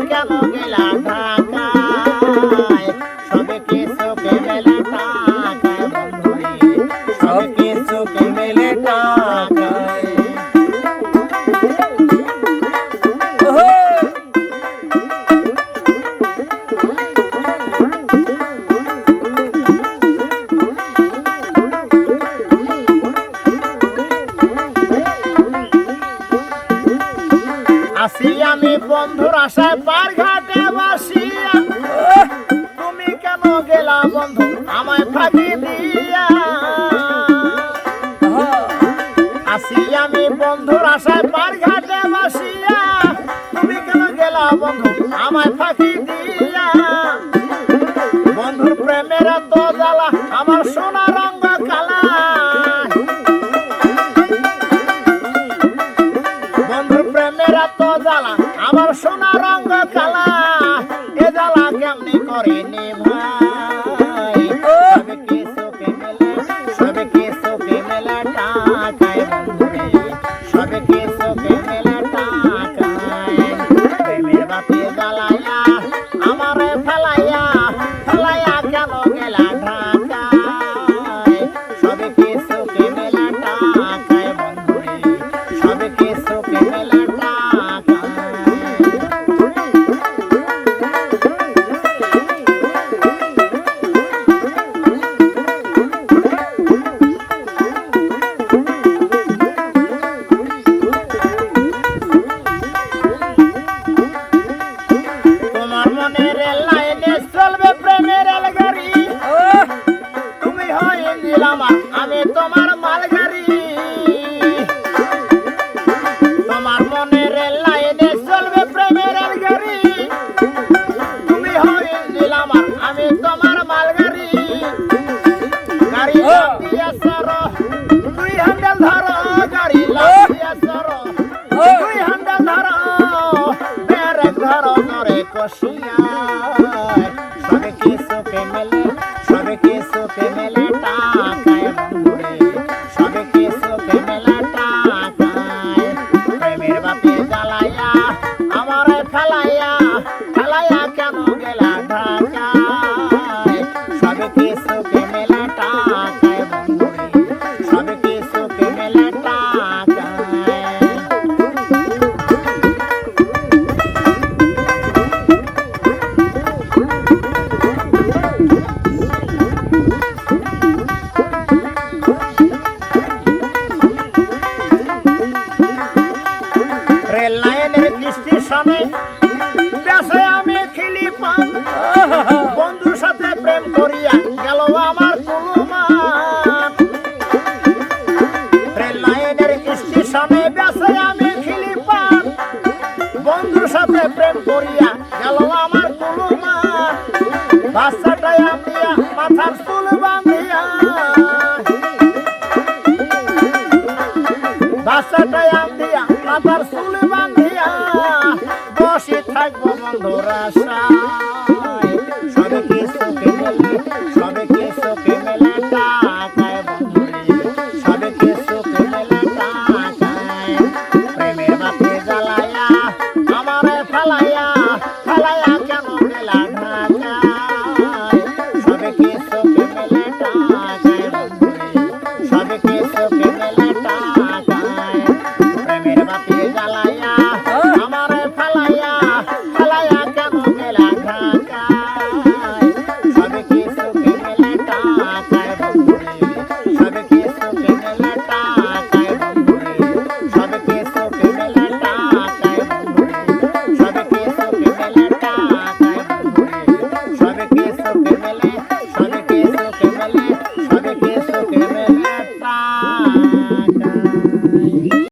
Yeah. আশায় পার ঘাটে বাসিয়া তুমি কেন গেলা বন্ধু? আমায় ফাঁকি দিয়া। আসি আমি বন্ধুর আশায় পার ঘাটে বাসিয়া। তুমি কেন গেলা বন্ধু? আমায় ফাঁকি দিয়া। বন্ধুর প্রেমের তো জ্বালা আমার সোনা প্রেমের তো জ্বালা আমার সোনা রঙ কালা এ জ্বালা কেমনি করে ভাই সবে কি সোকে মেলে সবে কি সোকে মেলে টাকায় বন্ধুরে সবে কি সোকে মেলে টাকায়। প্রেমের বাতি জ্বালায়া আমারে কষিয়া সবে কি সুখে মেলে সবে কি সুখে মেলে টাকায় বন্ধুরে। সবে কি মেলে টাকায় বাপে জ্বালাইয়া, আমার ফেলাইয়া ফেলাইয়া কেন গেলা ঢাকায় স্টেশনে বেসে আমি খিলি পান বন্ধুর সাথে প্রেম করিয়া গেল আমার কুলুমান বাচ্চাটাই আমিয়া মাথার চুল বাঁধিয়া। বাচ্চাটাই আন্দিয়া মাথার চুল বান্ধিয়া বসে থাকব বন্ধুর আশা।